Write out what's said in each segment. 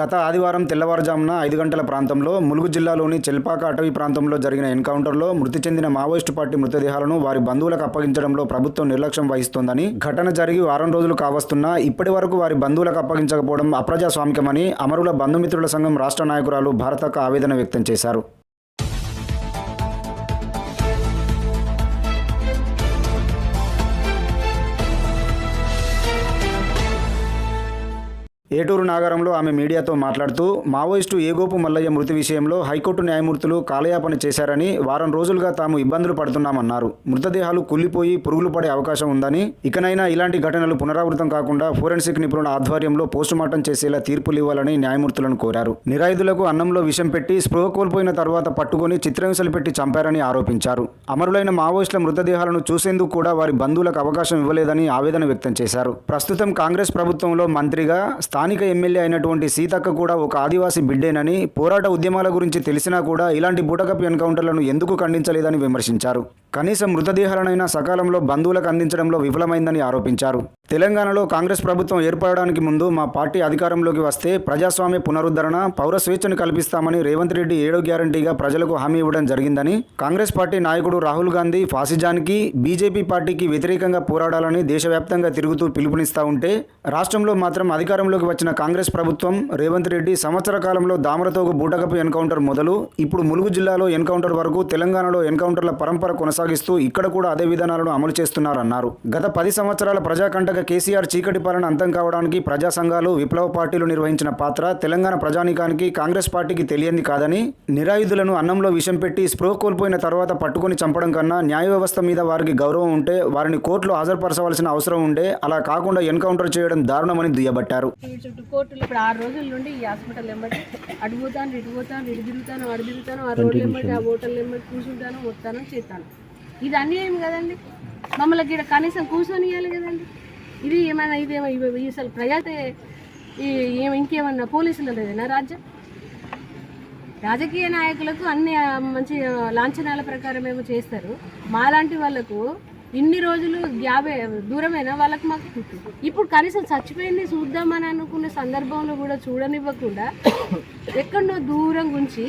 గత ఆదివారం తెల్లవారుజామున ఐదు గంటల ప్రాంతంలో ములుగు జిల్లాలోని చెల్పాక అటవీ ప్రాంతంలో జరిగిన ఎన్కౌంటర్లో మృతి చెందిన మావోయిస్టు పార్టీ మృతదేహాలను వారి బంధువులకు అప్పగించడంలో ప్రభుత్వం నిర్లక్ష్యం వహిస్తోందని ఘటన జరిగి వారం రోజులు కావస్తున్నా ఇప్పటి వరకు వారి బంధువులకు అప్పగించకపోవడం అప్రజాస్వామికమని అమరుల బంధుమిత్రుల సంఘం రాష్ట్ర నాయకురాలు భారతక్క ఆవేదన వ్యక్తం చేశారు. ఏటూరు నాగారంలో ఆమె మీడియాతో మాట్లాడుతూ మావోయిస్టు ఏగోపు మల్లయ్య మృతి విషయంలో హైకోర్టు న్యాయమూర్తులు కాలయాపన చేశారని వారం రోజులుగా తాము ఇబ్బందులు పడుతున్నామన్నారు. మృతదేహాలు కుళ్ళిపోయి పురుగులు పడే అవకాశం ఉందని ఇకనైనా ఇలాంటి ఘటనలు పునరావృతం కాకుండా ఫోరెన్సిక్ నిపుణుల ఆధ్వర్యంలో పోస్టుమార్టం చేసేలా తీర్పులు ఇవ్వాలని న్యాయమూర్తులను కోరారు. నిరాయుధులకు అన్నంలో విషం పెట్టి స్పృహ కోల్పోయిన తర్వాత పట్టుకొని చిత్రహింసలు పెట్టి చంపారని ఆరోపించారు. అమరులైన మావోయిస్టుల మృతదేహాలను చూసేందుకు కూడా వారి బంధువులకు అవకాశం ఇవ్వలేదని ఆవేదన వ్యక్తం చేశారు. ప్రస్తుతం కాంగ్రెస్ ప్రభుత్వంలో మంత్రిగా స్థానిక ఎమ్మెల్యే అయినటువంటి సీతక్క కూడా ఒక ఆదివాసీ బిడ్డేనని పోరాట ఉద్యమాల గురించి తెలిసినా కూడా ఇలాంటి బూటకపు ఎన్కౌంటర్లను ఎందుకు ఖండించలేదని విమర్శించారు. కనీసం మృతదేహాలనైనా సకాలంలో బంధువులకు అందించడంలో విఫలమైందని ఆరోపించారు. తెలంగాణలో కాంగ్రెస్ ప్రభుత్వం ఏర్పడడానికి ముందు మా పార్టీ అధికారంలోకి వస్తే ప్రజాస్వామ్య పునరుద్ధరణ పౌర స్వేచ్ఛను కల్పిస్తామని రేవంత్ రెడ్డి ఏడో గ్యారంటీగా ప్రజలకు హామీ ఇవ్వడం జరిగిందని కాంగ్రెస్ పార్టీ నాయకుడు రాహుల్ గాంధీ ఫాసిజానికి బీజేపీ పార్టీకి వ్యతిరేకంగా పోరాడాలని దేశవ్యాప్తంగా తిరుగుతూ పిలుపునిస్తా ఉంటే రాష్ట్రంలో మాత్రం అధికారంలోకి వచ్చిన కాంగ్రెస్ ప్రభుత్వం రేవంత్ రెడ్డి సంవత్సర కాలంలో దామరతోగు బూటకపు ఎన్కౌంటర్ మొదలు ఇప్పుడు ములుగు జిల్లాలో ఎన్కౌంటర్ వరకు తెలంగాణలో ఎన్కౌంటర్ల పరంపర కొనసాగిస్తూ ఇక్కడ కూడా అదే విధానాలను అమలు చేస్తున్నారన్నారు. గత పది సంవత్సరాల ప్రజాకంటక కేసీఆర్ చీకటి పాలన అంతం కావడానికి ప్రజా సంఘాలు విప్లవ పార్టీలు నిర్వహించిన పాత్ర తెలంగాణ ప్రజానీకానికి కాంగ్రెస్ పార్టీకి తెలియంది కాదని నిరాయుధులను అన్నంలో విషం పెట్టి స్పృహ కోల్పోయిన తర్వాత పట్టుకొని చంపడం కన్నా న్యాయ వ్యవస్థ మీద వారికి గౌరవం ఉంటే వారిని కోర్టులో హాజరుపరచవలసిన అవసరం ఉండే అలా కాకుండా ఎన్కౌంటర్ చేయడం దారుణమని దుయ్యబట్టారు. చుట్టూ కోర్టులు ఇప్పుడు ఆరు రోజుల నుండి ఈ హాస్పిటల్ వెంబడి అటు పోతాను ఇటు పోతాను ఇటు తిరుగుతాను అటు తిరుగుతాను ఆ రోడ్లు వెంబడి ఆ హోటల్ వెంబడి కూర్చుంటాను వస్తాను చేస్తాను. ఇది అన్యాయం కదండి. మమ్మల్ని ఇక్కడ కనీసం కూర్చొని ఇవ్వాలి కదండి. ఇది ఏమైనా ఇది ఏమో ఇవి అసలు ప్రజాతే ఇంకేమన్నా పోలీసులు లేదన్నా రాజ్యం? రాజకీయ నాయకులకు అన్ని మంచి లాంఛనాల ప్రకారం ఏమో చేస్తారు. మాలాంటి వాళ్ళకు ఇన్ని రోజులు యాభై దూరమైనా వాళ్ళకి మాకు? ఇప్పుడు కనీసం చచ్చిపోయింది చూద్దామని అనుకున్న సందర్భంలో కూడా చూడనివ్వకుండా ఎక్కడో దూరం గుంచి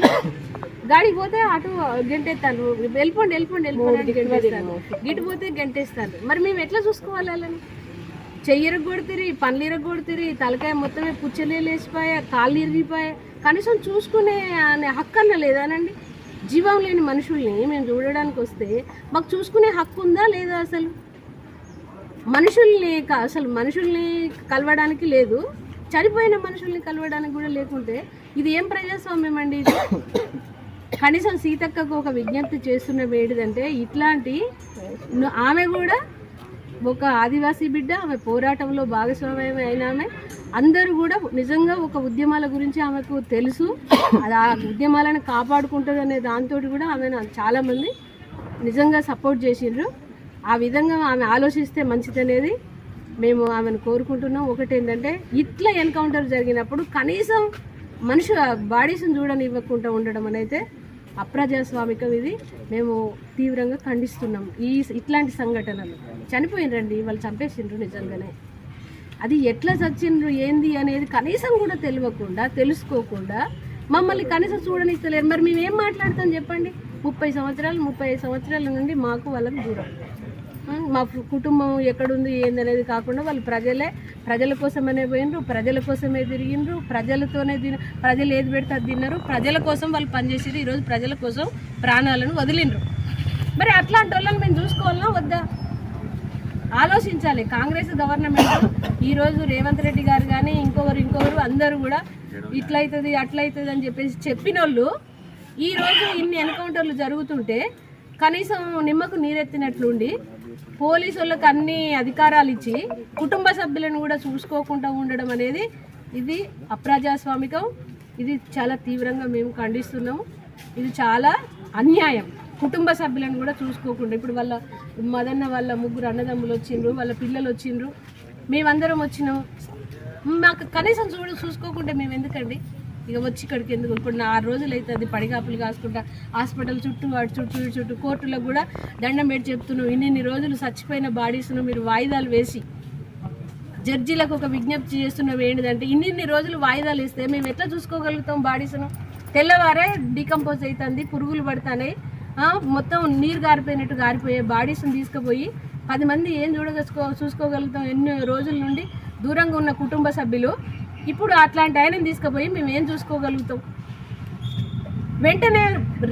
గాడికి పోతే అటు గంటెత్తాను వెళ్ళిపోండి వెళ్ళిపోండి వెళ్ళిపోండి గంటేస్తాను గిటు పోతే గంటేస్తాను మరి మేము ఎట్లా చూసుకోవాలి వాళ్ళని? చెయ్యర కొడుతురి పండ్లు ఇరగొడుతురి తలకాయ మొత్తమే పుచ్చలే లేచిపోయా కాళ్ళు ఇరిగిపోయా. కనీసం చూసుకునే అనే హక్కు అన్న లేదానండి? జీవం లేని మనుషుల్ని మేము చూడడానికి వస్తే మాకు చూసుకునే హక్కు ఉందా లేదా అసలు? మనుషుల్ని అసలు మనుషుల్ని కలవడానికి లేదు. చనిపోయిన మనుషుల్ని కలవడానికి కూడా లేకుంటే ఇది ఏం ప్రజాస్వామ్యం అండి ఇది? కనీసం సీతక్కకు ఒక విజ్ఞప్తి చేస్తున్న ఏంటిదంటే ఇట్లాంటి ఆమె కూడా ఒక ఆదివాసీ బిడ్డ ఆమె పోరాటంలో భాగస్వామ్యం అయిన ఆమె. అందరూ కూడా నిజంగా ఒక ఉద్యమాల గురించి ఆమెకు తెలుసు. అది ఆ ఉద్యమాలను కాపాడుకుంటుంది అనే దాంతో కూడా ఆమె చాలామంది నిజంగా సపోర్ట్ చేసిండ్రు. ఆ విధంగా ఆమె ఆలోచిస్తే మంచిదనేది మేము ఆమెను కోరుకుంటున్నాం. ఒకటి ఏంటంటే ఇట్లా ఎన్కౌంటర్ జరిగినప్పుడు కనీసం మనుషు బాడీస్ని చూడనివ్వకుండా ఉండడం అనేది అప్రజాస్వామికం ఇది. మేము తీవ్రంగా ఖండిస్తున్నాం. ఈ ఇట్లాంటి సంఘటనలు. చనిపోయినరండి. వాళ్ళు చంపేసిండ్రు నిజంగానే. అది ఎట్లా చచ్చిండ్రు ఏంది అనేది కనీసం కూడా తెలియకుండా తెలుసుకోకుండా మమ్మల్ని కనీసం చూడనిస్తలేరు. మరి మేము ఏం మాట్లాడతాం చెప్పండి? ముప్పై సంవత్సరాలు ముప్పై సంవత్సరాల నుండి మాకు వాళ్ళకు దూరం. మా కుటుంబం ఎక్కడుంది ఏందనేది కాకుండా వాళ్ళు ప్రజలే ప్రజల కోసమనే పోయినరు ప్రజల కోసమే తిరిగిండ్రు ప్రజలతోనే తిన ప్రజలు ఏది పెడితే అది తిన్నారు ప్రజల కోసం వాళ్ళు పనిచేసేది ఈరోజు ప్రజల కోసం ప్రాణాలను వదిలిండ్రు. మరి అట్లాంటి వాళ్ళని మేము చూసుకోవాలన్నా వద్దా? ఆలోచించాలి. కాంగ్రెస్ గవర్నమెంట్ ఈరోజు రేవంత్ రెడ్డి గారు కానీ ఇంకొకరు ఇంకొకరు అందరూ కూడా ఇట్లయితుంది అట్లయితుంది అని చెప్పేసి చెప్పిన వాళ్ళు ఈరోజు ఇన్ని ఎన్కౌంటర్లు జరుగుతుంటే కనీసం నిమ్మకు నీరెత్తినట్లుండి పోలీసు వాళ్ళకి అన్ని అధికారాలు ఇచ్చి కుటుంబ సభ్యులను కూడా చూసుకోకుండా ఉండడం అనేది ఇది అప్రజాస్వామికం. ఇది చాలా తీవ్రంగా మేము ఖండిస్తున్నాము ఇది చాలా అన్యాయం. కుటుంబ సభ్యులను కూడా చూసుకోకుండా ఇప్పుడు వాళ్ళ మదన్న వాళ్ళ ముగ్గురు అన్నదమ్ములు వచ్చిండ్రు వాళ్ళ పిల్లలు వచ్చిండ్రు. మేమందరం వచ్చినాం. మాకు కనీసం చూడు చూసుకోకుండా మేము ఎందుకండి? ఇక వచ్చి ఇక్కడికి ఎందుకు ఇప్పుడు నా ఆరు రోజులు అవుతుంది పడిగాపులు కాసుకుంటా. హాస్పిటల్ చుట్టూ అటు చుట్టూ చుట్టూ కోర్టులకు కూడా దండం పెట్టి చెప్తున్నావు. ఇన్ని రోజులు చచ్చిపోయిన బాడీస్ను మీరు వాయిదాలు వేసి జడ్జీలకు ఒక విజ్ఞప్తి చేస్తున్నావు ఏంటిదంటే ఇన్ని రోజులు వాయిదాలు ఇస్తే మేము ఎట్లా చూసుకోగలుగుతాం బాడీస్ను తెల్లవారే డికంపోజ్ అవుతుంది పురుగులు పడుతున్నాయి మొత్తం నీరు గారిపోయినట్టు గారిపోయే బాడీస్ని తీసుకుపోయి పది మంది ఏం చూడగలుసుకో చూసుకోగలుగుతాం ఎన్ని రోజుల నుండి దూరంగా ఉన్న కుటుంబ సభ్యులు ఇప్పుడు అట్లాంటి ఆయనని తీసుకుపోయి మేము ఏం చూసుకోగలుగుతాం? వెంటనే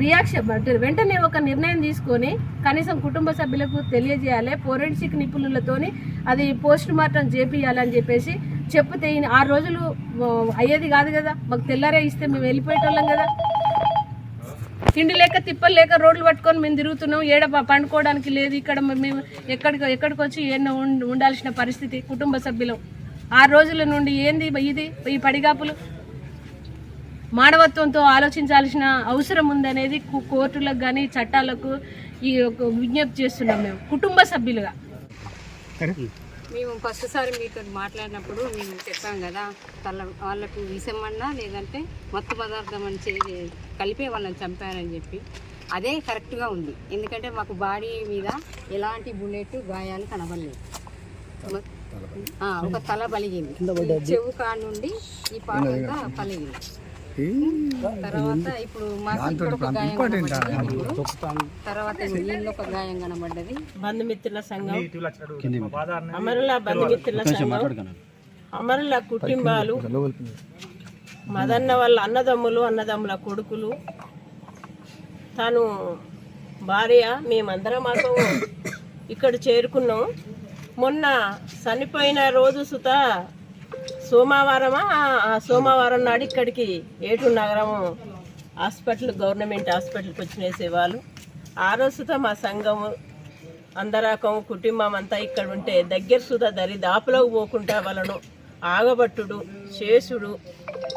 రియాక్షన్ అంటే వెంటనే ఒక నిర్ణయం తీసుకొని కనీసం కుటుంబ సభ్యులకు తెలియజేయాలి ఫోరెన్సిక్ నిపుణులతోని అది పోస్ట్ మార్టం చేపియాలని చెప్పేసి చెప్తే ఆ ఆరు రోజులు అయ్యేది కాదు కదా. మాకు తెల్లారే ఇస్తే మేము వెళ్ళిపోయేటోళ్ళం కదా. తిండి లేక తిప్పలు లేక రోడ్లు పట్టుకొని మేము తిరుగుతున్నాం. ఏడ పండుకోవడానికి లేదు. ఇక్కడ మేము ఎక్కడికి ఎక్కడికి వచ్చి ఎన్నో ఉండాల్సిన పరిస్థితి కుటుంబ సభ్యులం. ఆరు రోజుల నుండి ఏంది ఇది? ఈ పడిగాపులు? మానవత్వంతో ఆలోచించాల్సిన అవసరం ఉందనేది కోర్టులకు కానీ చట్టాలకు ఈ యొక్క విజ్ఞప్తి చేస్తున్నాం మేము. కుటుంబ సభ్యులుగా. మేము ఫస్ట్ సారి మీతో మాట్లాడినప్పుడు మేము చెప్పాం కదా తల వాళ్ళకు విషమన్నా లేదంటే మత్తు పదార్థం అని చేసి కలిపే వాళ్ళని చంపారని చెప్పి. అదే కరెక్ట్గా ఉంది. ఎందుకంటే మాకు బాడీ మీద ఎలాంటి బుల్లెట్ గాయాలు కనబడలేదు. ఆ, ఒక తల పలిగింది. చెవు కాడ నుండి ఈ పాట పలిగింది. తర్వాత ఇప్పుడు. తర్వాత ఒక గాయం కనబడ్డది. బంధుమిత్రుల సంఘం. అమరుల బంధుమిత్రుల సంఘం. అమరుల కుటుంబాలు. మదన్న వాళ్ళ అన్నదమ్ములు అన్నదమ్ముల కొడుకులు. తను భార్య మేమందరం మాకు ఇక్కడ చేరుకున్నాం. మొన్న చనిపోయిన రోజు సుత సోమవారమా? ఆ సోమవారం నాడు ఇక్కడికి ఏటు నగరం హాస్పిటల్ గవర్నమెంట్ హాస్పిటల్కి వచ్చినేసేవాళ్ళు. ఆ రోజు సుత మా సంఘము అందరాకం కుటుంబం అంతా ఇక్కడ ఉంటే దగ్గర సుధా దరి దాపులోకి పోకుండా వాళ్ళను ఆగబట్టుడు చేసుడు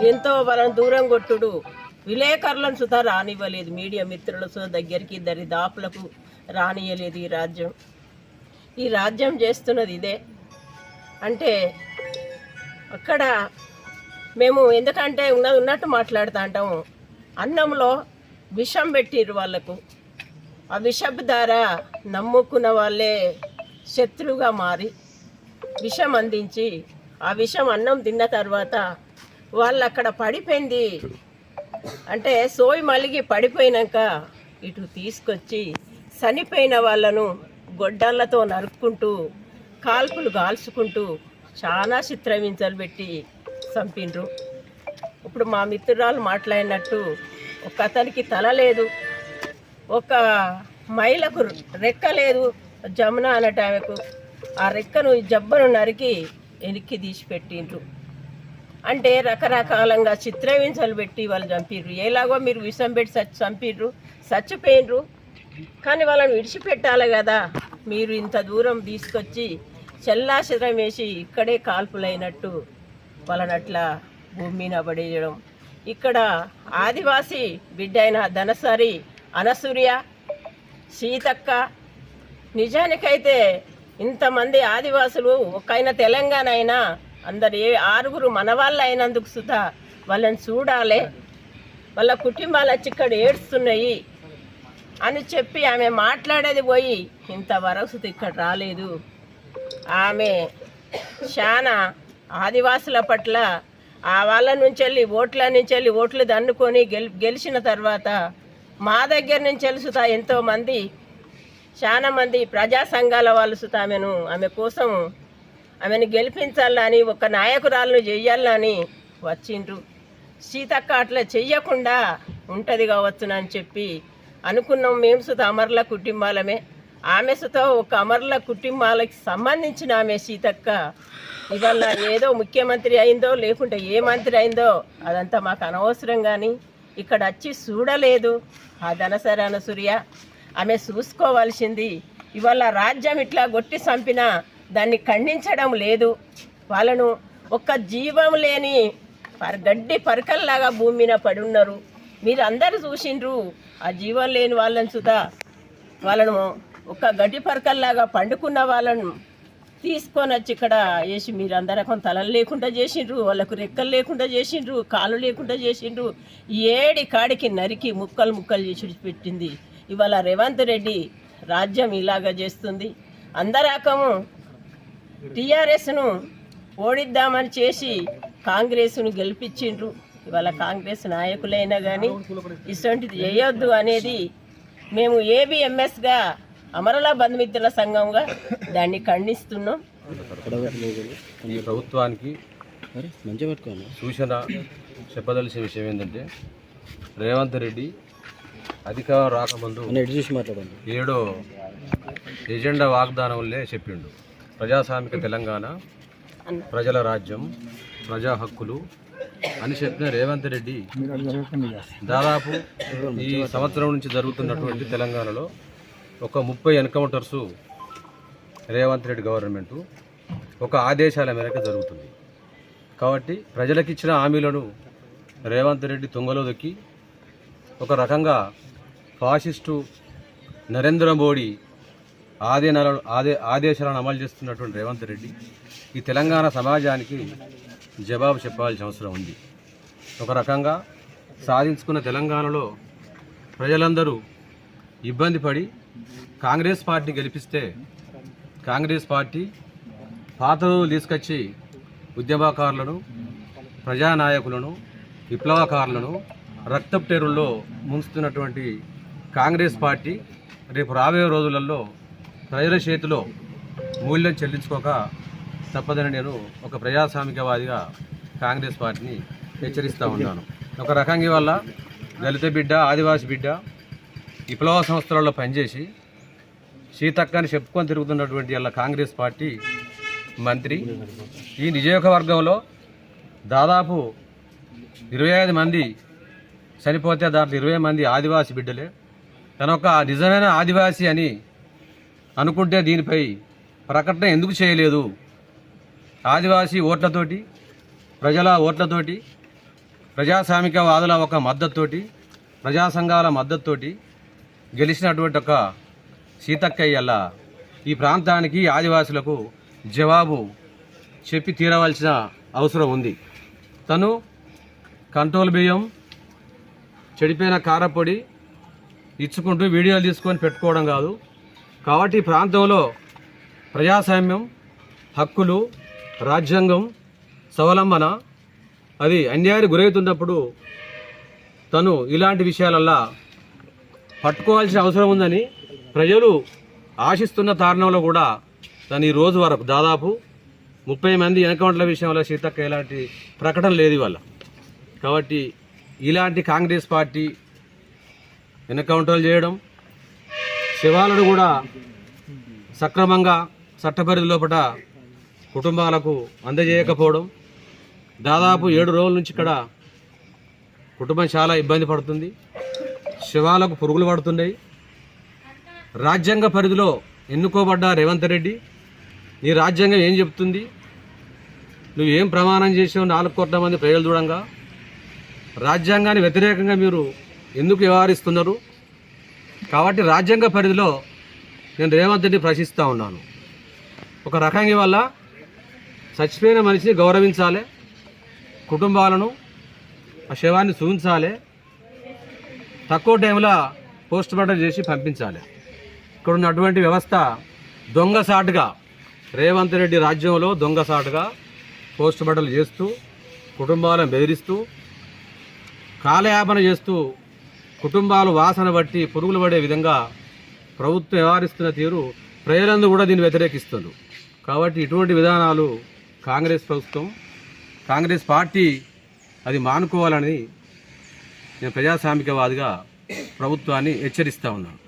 ఎంతో వాళ్ళని దూరం కొట్టుడు. విలేకరులను సుధా రానివ్వలేదు. మీడియా మిత్రుల సుధా దగ్గరికి దరి దాపులకు రానియలేదు ఈ రాజ్యం. ఈ రాజ్యం చేస్తున్నది ఇదే. అంటే అక్కడ మేము ఎందుకంటే ఉన్నది ఉన్నట్టు మాట్లాడుతూ అంటాము. అన్నంలో విషం పెట్టిర్రు వాళ్ళకు. ఆ విషపు ద్వారా నమ్ముకున్న వాళ్ళే శత్రువుగా మారి విషం అందించి ఆ విషం అన్నం తిన్న తర్వాత వాళ్ళు అక్కడ పడిపోయింది. అంటే సోయి మలిగి పడిపోయినాక ఇటు తీసుకొచ్చి చనిపోయిన వాళ్ళను గొడ్డళ్ళతో నరుక్కుంటూ కాల్పులు గాల్చుకుంటూ చాలా చిత్రహింసలు పెట్టి చంపిండ్రు. ఇప్పుడు మా మిత్రురాలు మాట్లాడినట్టు ఒక అతనికి తల లేదు ఒక మైలకు రెక్క లేదు జమున అన్నట్టు ఆమెకు. ఆ రెక్కను జబ్బను నరికి వెనక్కి తీసి పెట్టిండ్రు అంటే రకరకాలంగా చిత్రహింసలు పెట్టి వాళ్ళు చంపిర్రు. ఎలాగో మీరు విషం పెట్టి చచ్చి చంపిర్రు చచ్చిపోయినరు కానీ వాళ్ళని విడిచిపెట్టాలి కదా. మీరు ఇంత దూరం తీసుకొచ్చి చెల్లాశరం వేసి ఇక్కడే కాల్పులైనట్టు వాళ్ళని అట్లా భూమి మీద పడేయడం. ఇక్కడ ఆదివాసి బిడ్డ అయిన ధనసరి అనసూర్య సీతక్క నిజానికైతే ఇంతమంది ఆదివాసులు ఒక్కైన తెలంగాణ అయినా అందరు ఏ ఆరుగురు మనవాళ్ళు అయినందుకు సుధా వాళ్ళని చూడాలి. వాళ్ళ కుటుంబాలు వచ్చి ఇక్కడ ఏడుస్తున్నాయి. అని చెప్పి ఆమె మాట్లాడేది పోయి ఇంతవరకు సుధా ఇక్కడ రాలేదు. ఆమె చాలా ఆదివాసుల పట్ల ఆ వాళ్ళ నుంచి వెళ్ళి ఓట్ల నుంచి వెళ్ళి ఓట్లు దన్నుకొని గెలి గెలిచిన తర్వాత మా దగ్గర నుంచి వెళ్ళి ఎంతోమంది చాలామంది ప్రజా సంఘాల వాళ్ళు సుత ఆమెను ఆమె కోసం ఆమెను గెలిపించాలని ఒక నాయకురాలను చెయ్యాలని వచ్చిండ్రు. సీతక్క అట్లా చెయ్యకుండా ఉంటుంది కావచ్చునని చెప్పి అనుకున్నాం మేము సుత అమర్ల కుటుంబాలమే. ఆమె సుత ఒక అమర్ల కుటుంబాలకి సంబంధించిన ఆమె సీతక్క. ఇవాళ ఏదో ముఖ్యమంత్రి అయిందో లేకుంటే ఏ మంత్రి అయిందో అదంతా మాకు అనవసరం కానీ ఇక్కడ వచ్చి చూడలేదు. ఆ ధనసరాన సూర్య ఆమె చూసుకోవాల్సింది. ఇవాళ రాజ్యం ఇట్లా కొట్టి చంపినా దాన్ని ఖండించడం లేదు. వాళ్ళను ఒక్క జీవం లేని గడ్డి పరకల్లాగా భూమి మీద పడి ఉన్నారు మీరు చూసిండ్రు. ఆ జీవం లేని వాళ్ళని సుధా వాళ్ళను ఒక గడ్డి పరకల్లాగా పండుకున్న వాళ్ళను తీసుకొని వచ్చి ఇక్కడ వేసి మీరు అందరకం తలలు లేకుండా చేసిండ్రు వాళ్ళకు రెక్కలు లేకుండా చేసిండ్రు కాలు లేకుండా చేసిండ్రు. ఏడి కాడికి నరికి ముక్కలు ముక్కలు చేసి పెట్టింది ఇవాళ రేవంత్ రెడ్డి రాజ్యం ఇలాగా చేస్తుంది. అందరకము టీఆర్ఎస్ను ఓడిద్దామని చేసి కాంగ్రెస్ను గెలిపించిండ్రు. ఇవాళ కాంగ్రెస్ నాయకులైనా కానీ ఇటువంటిది చేయొద్దు అనేది మేము ఏబిఎంఎస్గా అమరల బంధుమిత్రుల సంఘంగా దాన్ని ఖండిస్తున్నాం. ఈ ప్రభుత్వానికి సూచన చెప్పదలసిన విషయం ఏంటంటే రేవంత్ రెడ్డి అధికారం రాకముందు ఏడో ఎజెండా వాగ్దానంలే చెప్పిండు. ప్రజాస్వామిక తెలంగాణ ప్రజల రాజ్యం ప్రజా హక్కులు అని చెప్పిన రేవంత్ రెడ్డి దాదాపు ఈ సంవత్సరం నుంచి జరుగుతున్నటువంటి తెలంగాణలో ఒక ముప్పై ఎన్కౌంటర్సు రేవంత్ రెడ్డి గవర్నమెంటు ఒక ఆదేశాల మేరకు జరుగుతుంది. కాబట్టి ప్రజలకు ఇచ్చిన హామీలను రేవంత్ రెడ్డి తుంగలో దొక్కి ఒక రకంగా ఫాసిస్టు నరేంద్ర మోడీ ఆదేశాలను ఆదే ఆదేశాలను అమలు చేస్తున్నటువంటి రేవంత్ రెడ్డి ఈ తెలంగాణ సమాజానికి జవాబు చెప్పాల్సిన అవసరం ఉంది. ఒక రకంగా సాధించుకున్న తెలంగాణలో ప్రజలందరూ ఇబ్బంది పడి కాంగ్రెస్ పార్టీ గెలిపిస్తే కాంగ్రెస్ పార్టీ పాత తీసుకొచ్చి ఉద్యమకారులను ప్రజానాయకులను విప్లవకారులను రక్తప్టేరుల్లో ముంచుతున్నటువంటి కాంగ్రెస్ పార్టీ రేపు రాబోయే రోజులలో ప్రజల చేతిలో మూల్యం చెల్లించుకోక తప్పదని నేను ఒక ప్రజాస్వామికవాదిగా కాంగ్రెస్ పార్టీని హెచ్చరిస్తూ ఉన్నాను. ఒక రకంగా వల్ల దళిత బిడ్డ ఆదివాసి బిడ్డ విప్లవ సంస్థలలో పనిచేసి సీతక్కని చెప్పుకొని తిరుగుతున్నటువంటి అలా కాంగ్రెస్ పార్టీ మంత్రి. ఈ నియోజకవర్గంలో దాదాపు ఇరవై ఐదు మంది చనిపోతే దాంట్లో ఇరవై మంది ఆదివాసి బిడ్డలే. తన ఒక నిజమైన ఆదివాసి అని అనుకుంటే దీనిపై ప్రకటన ఎందుకు చేయలేదు? ఆదివాసీ ఓట్లతోటి ప్రజల ఓట్లతోటి ప్రజాస్వామికవాదుల ఒక మద్దతుతోటి ప్రజా సంఘాల మద్దతుతోటి గెలిచినటువంటి ఒక సీతక్కయ్యల్ల ఈ ప్రాంతానికి ఆదివాసులకు జవాబు చెప్పి తీరవలసిన అవసరం ఉంది. తను కంట్రోల్ బియ్యం చెడిపోయిన కారపొడి ఇచ్చుకుంటూ వీడియోలు తీసుకొని పెట్టుకోవడం కాదు. కాబట్టి ఈ ప్రాంతంలో ప్రజాస్వామ్యం హక్కులు రాజ్యాంగం స్వావలంబన అది అన్యాయానికి గురవుతున్నప్పుడు తను ఇలాంటి విషయాలల్లా పట్టుకోవాల్సిన అవసరం ఉందని ప్రజలు ఆశిస్తున్న కారణంలో కూడా తను ఈ రోజు వరకు దాదాపు ముప్పై మంది ఎన్కౌంటర్ల విషయంలో సీతక్క ఎలాంటి ప్రకటన లేదు ఇవాళ. కాబట్టి ఇలాంటి కాంగ్రెస్ పార్టీ ఎన్కౌంటర్లు చేయడం శివాలను కూడా సక్రమంగా చట్టపరిధి లోపల కుటుంబాలకు అందజేయకపోవడం దాదాపు ఏడు రోజుల నుంచి ఇక్కడ కుటుంబం చాలా ఇబ్బంది పడుతుంది. శివాలకు పురుగులు పడుతున్నాయి. రాజ్యాంగ పరిధిలో ఎన్నుకోబడ్డ రేవంత్ రెడ్డి నీ రాజ్యాంగం ఏం చెప్తుంది? ఏం ప్రమాణం చేసావు? నాలుగు కోట్ల మంది ప్రజలు చూడంగా. రాజ్యాంగాన్ని వ్యతిరేకంగా మీరు ఎందుకు వ్యవహరిస్తున్నారు? కాబట్టి రాజ్యాంగ పరిధిలో నేను రేవంత్ రెడ్డి ప్రశ్నిస్తూ ఉన్నాను. ఒక రకంగా వల్ల చచ్చిపోయిన మనిషిని గౌరవించాలి. కుటుంబాలను ఆ శవాన్ని చూపించాలి తక్కువ టైంలో పోస్ట్ మార్టం చేసి పంపించాలి. ఇక్కడ ఉన్నటువంటి వ్యవస్థ దొంగసాటుగా రేవంత్ రెడ్డి రాజ్యంలో దొంగసాటుగా పోస్ట్ మార్టం చేస్తూ కుటుంబాలను బెదిరిస్తూ కాలయాపన చేస్తూ కుటుంబాలు వాసన బట్టి పురుగులు పడే విధంగా ప్రభుత్వం వ్యవహరిస్తున్న తీరు ప్రజలందరూ కూడా దీన్ని వ్యతిరేకిస్తున్నారు. కాబట్టి ఇటువంటి విధానాలు కాంగ్రెస్ ప్రభుత్వం కాంగ్రెస్ పార్టీ అది మానుకోవాలని నేను ప్రజాస్వామికవాదిగా ప్రభుత్వాన్ని హెచ్చరిస్తూ ఉన్నాను.